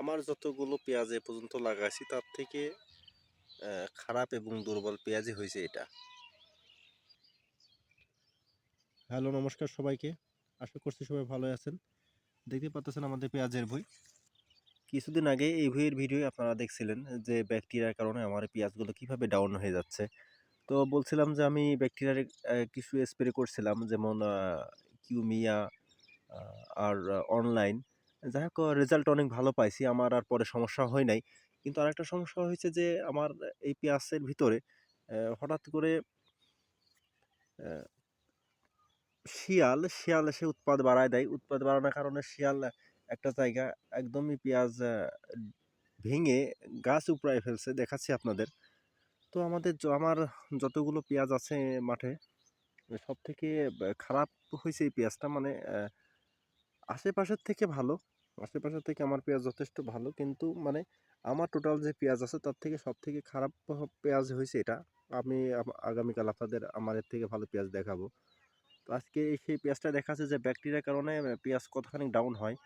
আমার যতগুলো পেঁয়াজ এ পর্যন্ত লাগাইছি, তার থেকে খারাপ এবং দুর্বল পেঁয়াজই হয়েছে এটা। হ্যালো, নমস্কার সবাইকে। আশা করছি সবাই ভালো আছেন। দেখতে পাচ্ছেন আমাদের পেঁয়াজের বই কিছুদিন আগে এই বইয়ের ভিডিও আপনারা দেখছিলেন যে ব্যাকটেরিয়ার কারণে আমার পেঁয়াজগুলো কীভাবে ডাউন হয়ে যাচ্ছে। তো বলছিলাম যে আমি ব্যাকটেরিয়ার কিছু স্প্রে করছিলাম, যেমন কিউমিয়া আর অনলাইন যাই হোক রেজাল্ট অনেক ভালো পাইছি। আমার আর পরে সমস্যা হয় নাই। কিন্তু আরেকটা সমস্যা হয়েছে যে, আমার এই পেঁয়াজের ভিতরে হঠাৎ করে শিয়াল শিয়াল এসে উৎপাদ বাড়ায় দেয়। উৎপাদ বাড়ানোর কারণে শিয়াল একটা জায়গা একদমই পেঁয়াজ ভেঙে গাছ উপড়ায় ফেলছে। দেখাচ্ছি আপনাদের। তো আমাদের আমার যতগুলো পেঁয়াজ আছে মাঠে সব থেকে খারাপ হয়েছে এই পেঁয়াজটা মানে আশেপাশের থেকে ভালো। আশেপাশের থেকে আমার পেঁয়াজ যথেষ্ট ভালো। কিন্তু মানে আমার টোটাল যে পেঁয়াজ আছে, তার থেকে সব থেকে খারাপ পেঁয়াজ হয়েছে এটা। আমি আগামীকাল আপনাদের, আমার এর থেকে ভালো পেঁয়াজ দেখাবো। তো আজকে সেই পেঁয়াজটা দেখাচ্ছে যে ব্যাকটেরিয়ার কারণে পেঁয়াজ কতখানি ডাউন হয়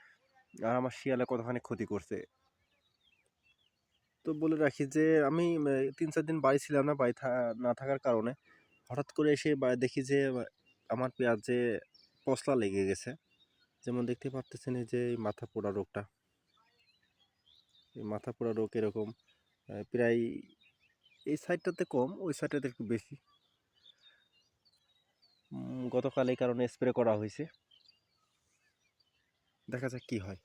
আর আমার শিয়ালে কতখানি ক্ষতি করছে। তো বলে রাখি যে আমি তিন চার দিন বাড়ি ছিলাম না, বাড়ি না থাকার কারণে। হঠাৎ করে এসে দেখি যে, আমার পেঁয়াজে পচলা লেগে গেছে। যেমন দেখতে পাচ্ছেন এই যে মাথা পোড়া রোগটা। এই মাথা পোড়া রোগ এরকম প্রায় এই সাইডটাতে কম, ওই সাইডটাতে একটু বেশি। গতকাল এই কারণে স্প্রে করা হয়েছে। দেখা যাক কি হয়।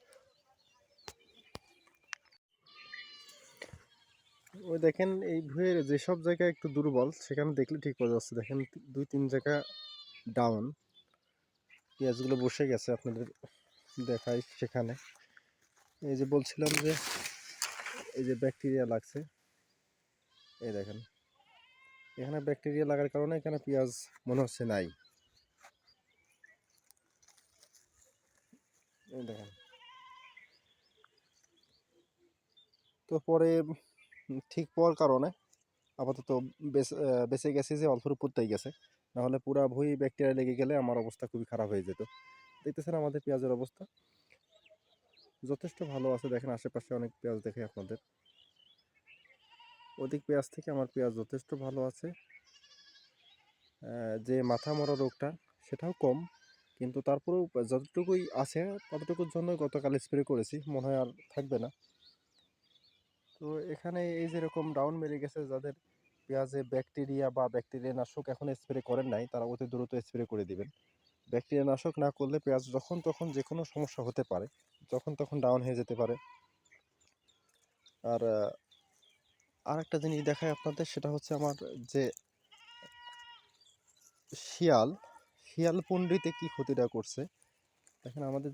ওই দেখেন, এই ভুঁয়ের যেসব জায়গায় একটু দুর্বল, সেখানে দেখলে ঠিক বোঝা যাচ্ছে। দেখেন দুই তিন জায়গা ডাউন পেঁয়াজগুলো বসে গেছে আপনাদের দেখাই সেখানে। এই যে বলছিলাম যে, এই যে ব্যাকটেরিয়া লাগছে। এই দেখেন। এখানে ব্যাকটেরিয়া লাগার কারণে এখানে পেঁয়াজ মনে হচ্ছে নাই। দেখেন। তো পরে, ঠিক পাওয়ার কারণে আপাতত বেঁচে গেছে যে অল্পের উপরটাই গেছে। নাহলে পুরা ভুঁই ব্যাকটেরিয়া লেগে গেলে আমার অবস্থা খুবই খারাপ হয়ে যেত। দেখতেছেন আমাদের পেঁয়াজের অবস্থা। যথেষ্ট ভালো আছে, দেখেন আশেপাশে অনেক পেঁয়াজ দেখে আপনাদের। অধিক পেঁয়াজ থেকে আমার পেঁয়াজ যথেষ্ট ভালো আছে। যে মাথা মরা রোগটা, সেটাও কম। কিন্তু তারপরেও যতটুকুই আছে, ততটুকুর জন্য গতকাল স্প্রে করেছি, মনে হয় আর থাকবে না। তো এখানে এই যেরকম ডাউন মেরে গেছে যাদের পেঁয়াজে ব্যাকটেরিয়া বা ব্যাকটেরিয়া নাশক এখন স্প্রে করেন নাই, তারা অতি দ্রুত স্প্রে করে দিবেন। ব্যাকটেরিয়া নাশক না করলে পেঁয়াজ যখন তখন যে কোনো সমস্যা হতে পারে, যখন তখন ডাউন হয়ে যেতে পারে। আর আর একটা জিনিস দেখায় আপনাদের, সেটা হচ্ছে আমার যে শিয়াল শিয়াল পণ্ডিতে কি ক্ষতিটা করছে? দেখেন আমাদের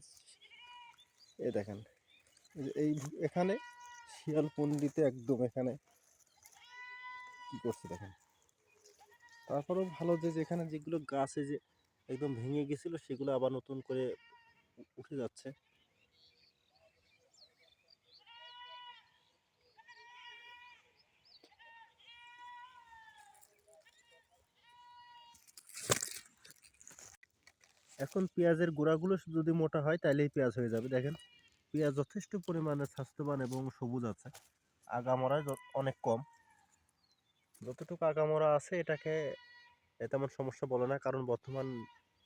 এ দেখেন, এই এখানে শিয়াল পণ্ডিতে একদম এখানে কি করছে দেখেন? তারপরেও ভালো যে যেখানে যেগুলো গাছে যে একদম ভেঙে গেছিল, সেগুলো আবার নতুন করে উঠে যাচ্ছে। এখন পেঁয়াজের গোড়াগুলো যদি মোটা হয় তাহলেই পেঁয়াজ হয়ে যাবে। দেখেন, পেঁয়াজ যথেষ্ট পরিমাণে স্বাস্থ্যবান এবং সবুজ আছে। আগামরা অনেক কম। যতটুকু আগামরা আছে এটাকে তেমন সমস্যা বলে না। কারণ বর্তমান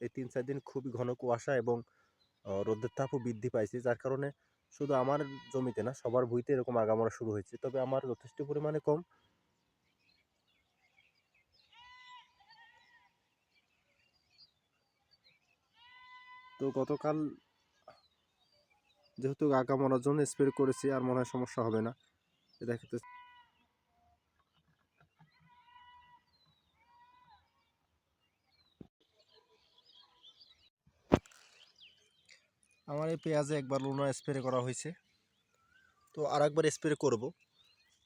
এই তিন চার দিন খুবই ঘন কুয়াশা এবং রোদের তাপও বৃদ্ধি পাইছে। যার কারণে শুধু আমার জমিতে না, সবার ভুঁইতে এরকম আগামরা শুরু হয়েছে। তবে আমার যথেষ্ট পরিমাণে কম। তো গতকাল যেহেতু আগামরার জন্য স্প্রে করেছি, আর মনে হয় সমস্যা হবে না। এ আমার এই পেঁয়াজে একবার লুনা স্প্রে করা হয়েছে। তো আর একবার স্প্রে করব,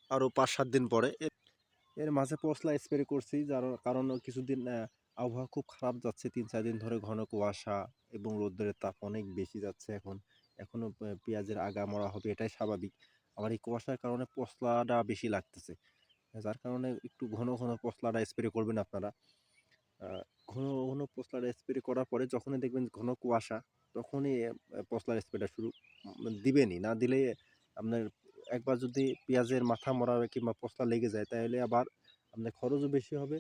আরও পাঁচ সাত দিন পরে। এর- মাঝে পশলা স্প্রে করছি, যার কারণ কিছুদিন আবহাওয়া খুব খারাপ যাচ্ছে। তিন চার দিন ধরে ঘন কুয়াশা এবং রোদ্রের তাপ অনেক বেশি যাচ্ছে এখন। এখনও পেঁয়াজের আগা মরা হবে, এটাই স্বাভাবিক। আবার এই কুয়াশার কারণে পশলাটা বেশি লাগতেছে। যার কারণে একটু ঘন ঘন পশলাটা স্প্রে করবেন আপনারা। ঘন ঘন পশলাটা স্প্রে করার পরে যখনই দেখবেন ঘন কুয়াশা তখনই পশলার স্প্রেটা শুরু দিবেনই। না দিলে আপনার একবার যদি পেঁয়াজের মাথা মরা কিংবা পচলা লেগে যায় তাহলে আবার আপনার খরচও বেশি হবে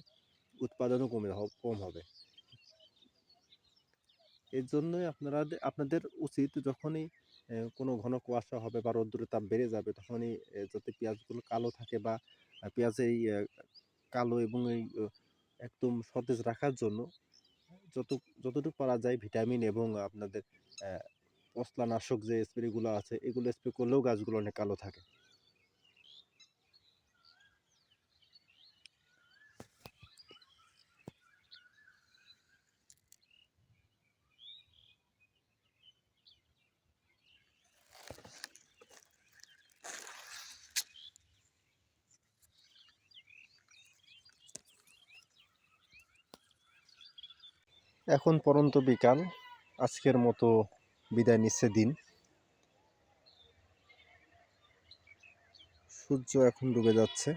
উৎপাদনও কমে কম হবে। এর জন্যই আপনারা আপনাদের উচিত যখনই কোনো ঘন কুয়াশা হবে বা রোদ্দুরের তাপ বেড়ে যাবে তখনই যাতে পেঁয়াজগুলো কালো থাকে বা আহ, পেঁয়াজ এই কালো এবং এই একদম সতেজ রাখার জন্য যত যতটুকু পারা যায় ভিটামিন এবং আপনাদের আহ, পশলানাশক যে স্প্রেগুলো আছে এগুলো স্প্রে করলেও গাছগুলো অনেক কালো থাকে। এখন পরন্ত বিকাল। আজকের মতো বিদায় নিচ্ছে দিন। সূর্য এখন ডুবে যাচ্ছে।